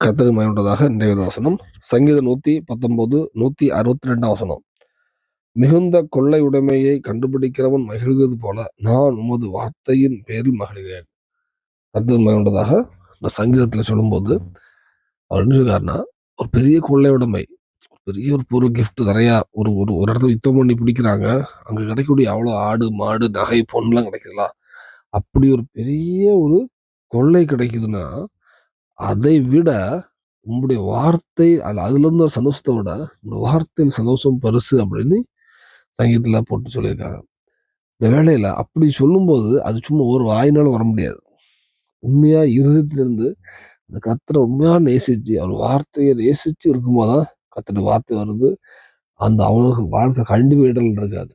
கத்திரி மயமுண்டதாக இன்றைய வசனம். சங்கீதம் நூத்தி பத்தொன்பது நூத்தி அறுபத்தி ரெண்டாம் வசனம். மிகுந்த கொள்ளை உடைமையை கண்டுபிடிக்கிறவன் மகிழ்வது போல நான் உமது வார்த்தையின் பேரில் மகிழ்கிறேன். கத்திரி மயமுண்டதாக இந்த சங்கீதத்தில் சொல்லும்போது அவர் என்ன சொல்லுறாருன்னா ஒரு பெரிய கொள்ளை உடைமை ஒரு பெரிய ஒரு பொருள் கிஃப்ட் நிறையா ஒரு ஒரு ஒரு இடத்துல யுத்தம் பண்ணி பிடிக்கிறாங்க. அங்கே கிடைக்கக்கூடிய அவ்வளோ ஆடு மாடு நகை பொண்ணுலாம் கிடைக்குதுல அப்படி ஒரு பெரிய ஒரு கொள்ளை கிடைக்குதுன்னா அதை விட உங்களுடைய வார்த்தை அது அதுலேருந்து ஒரு சந்தோஷத்தை விட உங்களுடைய வார்த்தையில் சந்தோஷம் பரிசு அப்படின்னு சங்கீதத்தில் போட்டு சொல்லியிருக்காங்க. இந்த வேலையில் அப்படி சொல்லும்போது அது சும்மா ஒரு வாயினாலும் வர முடியாது. உண்மையாக இருதயத்திலிருந்து அந்த கத்தரை உண்மையாக நேசித்து அவர் வார்த்தையை நேசித்து இருக்கும்போது தான் கத்தோட வார்த்தை வருது. அந்த அவங்களுக்கு வாழ்க்கை கண்டு இடல் இருக்காது.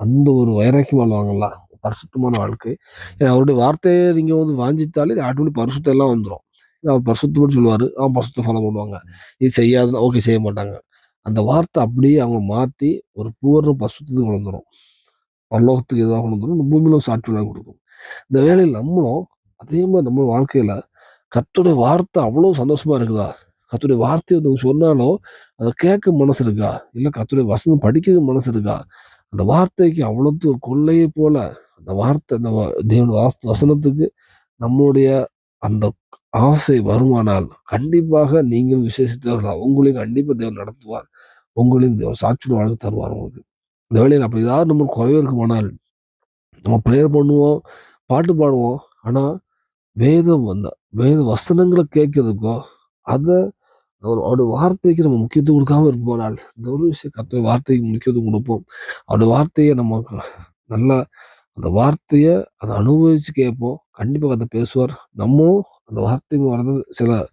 அந்த ஒரு வைராக்கியம் வாழ்வாங்கல்ல பரிசுத்தமான வாழ்க்கை. ஏன்னா அவருடைய வார்த்தையை நீங்கள் வந்து வாஞ்சித்தாலே ஆட்டோமேட்டிக் பரிசுத்தம் எல்லாம் வந்துடும் அவர் பரிசுத்தப்பட்டு சொல்லுவார். அவன் பசுத்தை ஃபாலோ பண்ணுவாங்க. இது செய்யாதுன்னா ஓகே செய்ய மாட்டாங்க. அந்த வார்த்தை அப்படியே அவங்க மாற்றி ஒரு பூர்ண பரிசுத்தத்துக்கு வளர்ந்துடும் பரலோகத்துக்கு எதாவது வளர்ந்துரும் இந்த பூமியில சாட்சியாக கொடுக்கும். இந்த வேலையில் நம்மளும் அதே மாதிரி நம்ம வாழ்க்கையில் கத்துடைய வார்த்தை அவ்வளோ சந்தோஷமாக இருக்குதா? கத்துடைய வார்த்தையை ஒருத்தவங்க சொன்னாலும் அதை கேட்க மனசு இருக்கா? இல்லை கத்துடைய வசனம் படிக்கிறது மனசு இருக்கா? அந்த வார்த்தைக்கு அவ்வளோத்து ஒரு கொள்ளையை போல அந்த வார்த்தை அந்த வ- தேவனுடைய வாஸ்- வசனத்துக்கு நம்மளுடைய அந்த ஆசை வருமானால் கண்டிப்பாக நீங்கள் விசேஷித்தவர்கள் உங்களையும் கண்டிப்பாக தேவன் நடத்துவார். உங்களையும் தேவன் சாட்சியில் வாழ்க்கை தருவார் உங்களுக்கு இந்த வேலையில் அப்படி ஏதாவது நம்ம குறைவே இருக்குமானால் நம்ம ப்ரேயர் பண்ணுவோம் பாட்டு பாடுவோம். ஆனால் வேதம் வந்த வேத வசனங்களை கேட்கறதுக்கோ அதை அவர் அவருடைய வார்த்தைக்கு நம்ம முக்கியத்துவம் கொடுக்காம இருப்போனால் இந்த ஒரு விஷயம் கத்த வார்த்தைக்கு முக்கியத்துவம் கொடுப்போம். அவருடைய வார்த்தையை நம்ம நல்லா அந்த வார்த்தையை அதை அனுபவித்து கேட்போம். கண்டிப்பாக அதை பேசுவார். நம்மளும் அந்த வார்த்தை வரது சில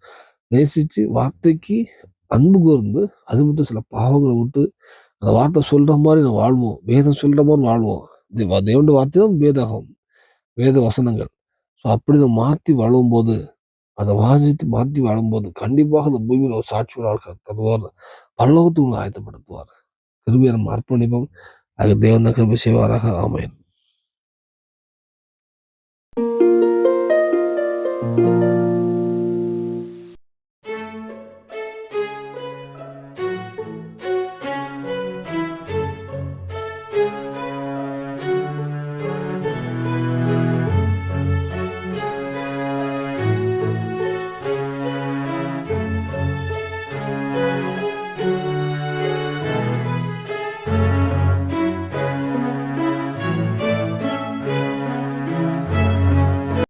நேசித்து வார்த்தைக்கு அன்பு கூர்ந்து அது மட்டும் சில பாவங்களை விட்டு அந்த வார்த்தை சொல்கிற மாதிரி நம்ம வாழ்வோம். வேதம் சொல்கிற மாதிரி வாழ்வோம். தேவ- தேவனுடைய வார்த்தை தான் வேதகம் வேத வசனங்கள். ஸோ அப்படி இதை மாற்றி வாழும்போது அதை வாசித்து மாற்றி வாழும்போது கண்டிப்பாக அந்த பூமியில் ஒரு சாட்சியோட தருவார். பரலோகத்துக்கு உங்களை ஆயத்தப்படுத்துவார். கிருபியை நம்ம அர்ப்பணிப்போம். அதுக்கு தேவன் தான் கிருபை செய்வாராக. ஆமையன்